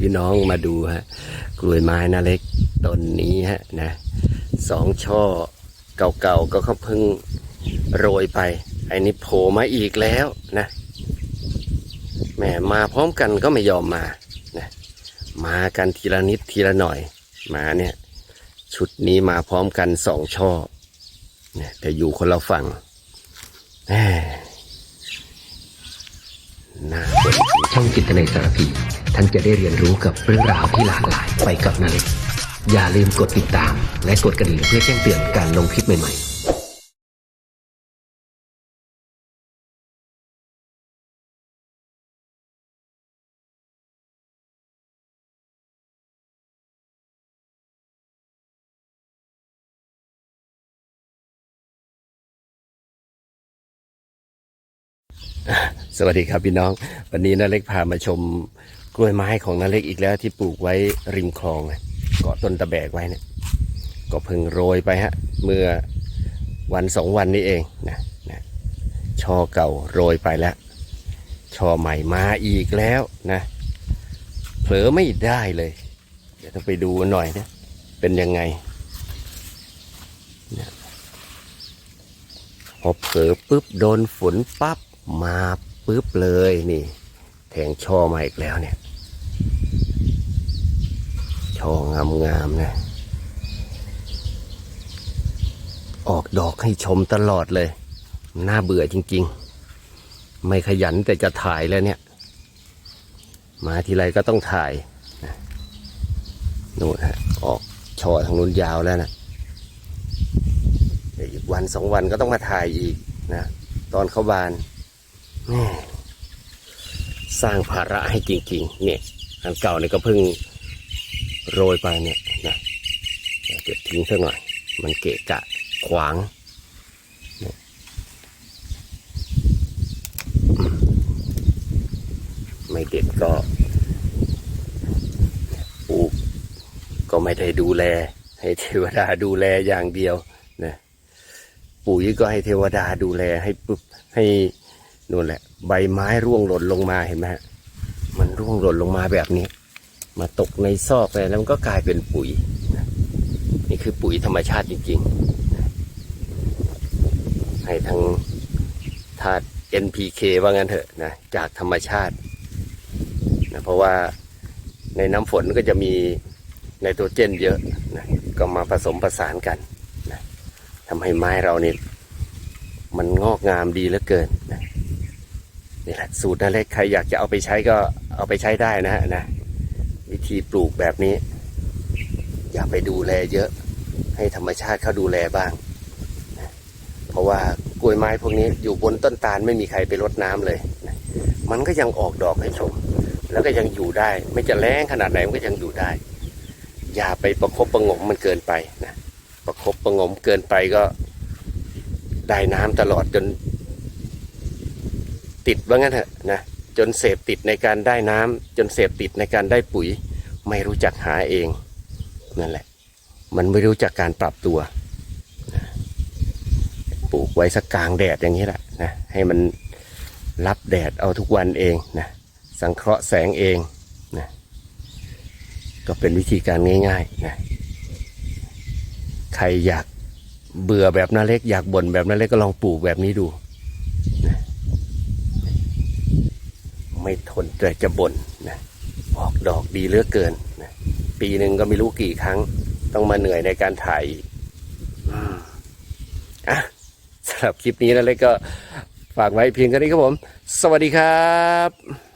พี่น้องมาดูฮะ กล้วยไม้นาเล็กต้นนี้ฮะนะสองช่อเก่าๆก็เขาเพิ่งโรยไปไอ้นี่โผล่มาอีกแล้วนะแหมมาพร้อมกันก็ไม่ยอมมานะมากันทีละนิดทีละหน่อยมาเนี่ย ชุดนี้มาพร้อมกันสองช่อนี่ยแต่อยู่คนละฝั่งแหน่าช่องจิตในสารพี ท่านจะได้เรียนรู้กับเรื่องราวที่หลากหลายไปกับนาเล็ก อย่าลืมกดติดตาม และกดกระดิ่งเพื่อแจ้งเตือนการลงคลิปใหม่ๆสวัสดีครับพี่น้อง วันนี้นาเล็กพามาชม กล้วยไม้ของนาเล็กอีกแล้วที่ปลูกไว้ริมคลองเกาะต้นตะแบกไว้เนี่ยก็เพิ่งโรยไปฮะเมื่อวันสองวันนี้เองนะนะช่อเก่าโรยไปแล้วช่อใหม่มาอีกแล้วนะเผลอไม่ได้เลย เดี๋ยวต้องไปดูหน่อยนะเป็นยังไงนี่ยพอเผลอปุ๊บโดนฝนปั๊บมาปุ๊บเลยนี่ แทงช่อมาอีกแล้วเนี่ย ช่องามๆนะ ออกดอกให้ชมตลอดเลย น่าเบื่อจริง ๆ ไม่ขยันแต่จะถ่ายแล้วเนี่ย มาทีไรก็ต้องถ่ายนู่นฮะออกช่อทางนู้นยาวแล้วนะวอีกวันสองวันก็ต้องมาถ่ายอีกนะตอนเขาบานสร้างภาระให้จริง ๆ เนี่ยอันเก่าเนี่ยก็เพิ่ง โรยไปเนี่ยนะเดี๋ยวเก็บทิ้งสักหน่อย มันเกะกะขวางไม่เด็ดก็ปลูกก็ไม่ได้ดูแล ให้เทวดาดูแลอย่างเดียวนะปุ๋ยก็ให้เทวดาดูแลให้ปุ๊บให้นู่นแหละ ใบไม้ร่วงหล่นลงมาเห็นไหมฮะมันร่วงหล่นลงมาแบบนี้ มาตกในซอกไปแล้วมันก็กลายเป็นปุ๋ยนะนี่คือปุ๋ยธรรมชาติจริงๆนะให้ทั้งธาตุ NPK ว่างั้นเถอะนะจากธรรมชาตินะเพราะว่าในน้ำฝนก็จะมีไนโตรเจนเยอะนะก็มาผสมผสานกันนะทำให้ไม้เรานี่มันงอกงามดีเหลือเกินนะนี่แหละสูตรนั่นเล็กใครอยากจะเอาไปใช้ก็เอาไปใช้ได้นะฮะนะ วิธีปลูกแบบนี้ อย่าไปดูแลเยอะ ให้ธรรมชาติเขาดูแลบ้าง เพราะว่ากล้วยไม้พวกนี้อยู่บนต้นตาลไม่มีใครไปรดน้ำเลย มันก็ยังออกดอกให้ชม แล้วก็ยังอยู่ได้ ไม่จะแรงขนาดไหนมันก็ยังอยู่ได้ อย่าไปประคบประงมมันเกินไปนะประคบประงมเกินไปก็ได้น้ำตลอดจน ติดว่างั้นเถอะนะ จนเสพติดในการได้น้ำจนเสพติดในการได้ปุ๋ย ไม่รู้จักหาเองนั่นแหละ มันไม่รู้จักการปรับตัวปลูกไว้สักกลางแดดอย่างนี้แหละนะให้มันรับแดดเอาทุกวันเองนะสังเคราะห์แสงเองนะก็เป็นวิธีการง่ายๆนะใครอยากเบื่อแบบนาเล็กอยากบ่นแบบนาเล็กก็ลองปลูกแบบนี้ดู ไม่ทนแต่จะบ่นนะออกดอกดีเหลือเกินนะปีหนึ่งก็ไม่รู้กี่ครั้ง ต้องมาเหนื่อยในการถ่ายอีกอะสำหรับคลิปนี้นะเล็กก็ฝากไว้เพียงแค่นี้ครับผม สวัสดีครับ